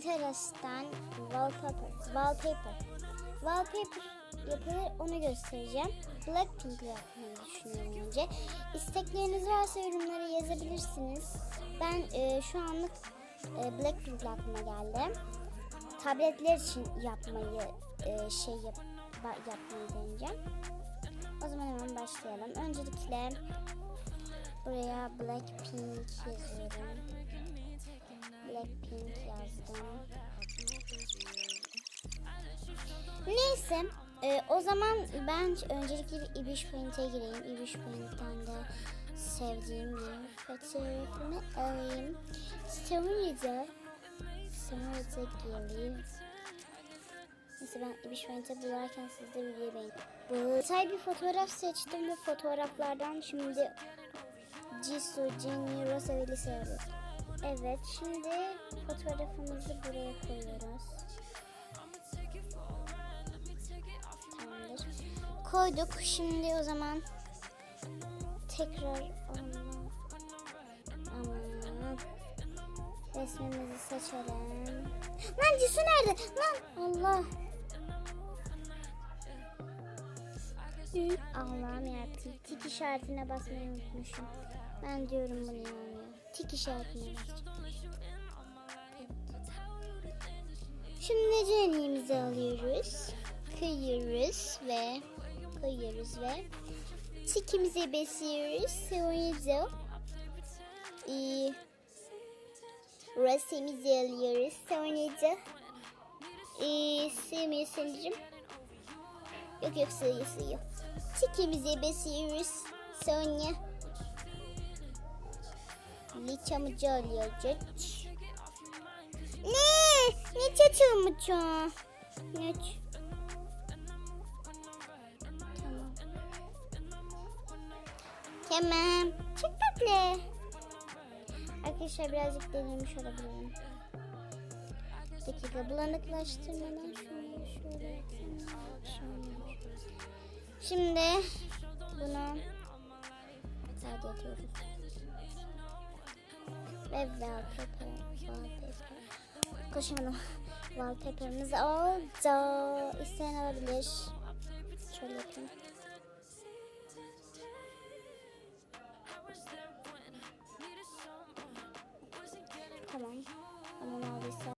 Pinterest'ten wallpaper, wallpaper, wallpaper yapılır onu göstereceğim. Blackpink yapmayı düşünüyorum önce. İstekleriniz varsa yorumlara yazabilirsiniz. Ben e, şu anlık e, Blackpink aklıma geldi. Tabletler için yapmayı e, şey yap, yapmayı deneyeceğim. O zaman hemen başlayalım. Öncelikle buraya Blackpink yazıyorum. Blackpink Neyse. e, o zaman ben öncelikle Ibiş Paint'e gireyim. Ibiş Paint'ten de sevdiğim bir fotoğrafımı alayım. Sonra da sonra da geleyim. Neyse ben Ibiş Paint'e bularken siz de videoyu beğenin. Detay bir fotoğraf seçtim ve fotoğraflardan şimdi Jisoo, Jennie, Rosa ve Lisa. Evet, şimdi fotoğrafımızı buraya koyuyoruz. Koyduk. Şimdi o zaman tekrar. Aman. Resmimizi seçelim. Lan Jisoo nerede? Lan Allah. Hı, Allah'ım yarabbim. Tik işaretine basmayı unutmuşum. Ben diyorum bunu inanmıyor. Tik işaretine basacağım. Şimdi Jenny'mizi alıyoruz. Kıyıyoruz ve koyuyoruz ve tikimize basıyoruz. Sonra da e, resmimizi alıyoruz. Sonra da e, sığmıyor sanırım. Yok yok sığıyor sığıyor. Tikimize basıyoruz. Sonra liçamıcı alıyoruz. Ne? Ne çatılmıcı? Ne? ç- Tamam. Çok tatlı. Arkadaşlar birazcık denemiş olabilirim. Bir dakika bulanıklaştırmadan şunu şöyle. Şimdi bunu kaydediyoruz. Ve wallpaper, wallpaper. Koşamadım. Wallpaper'ımız oldu. İsteyen alabilir. kebaya.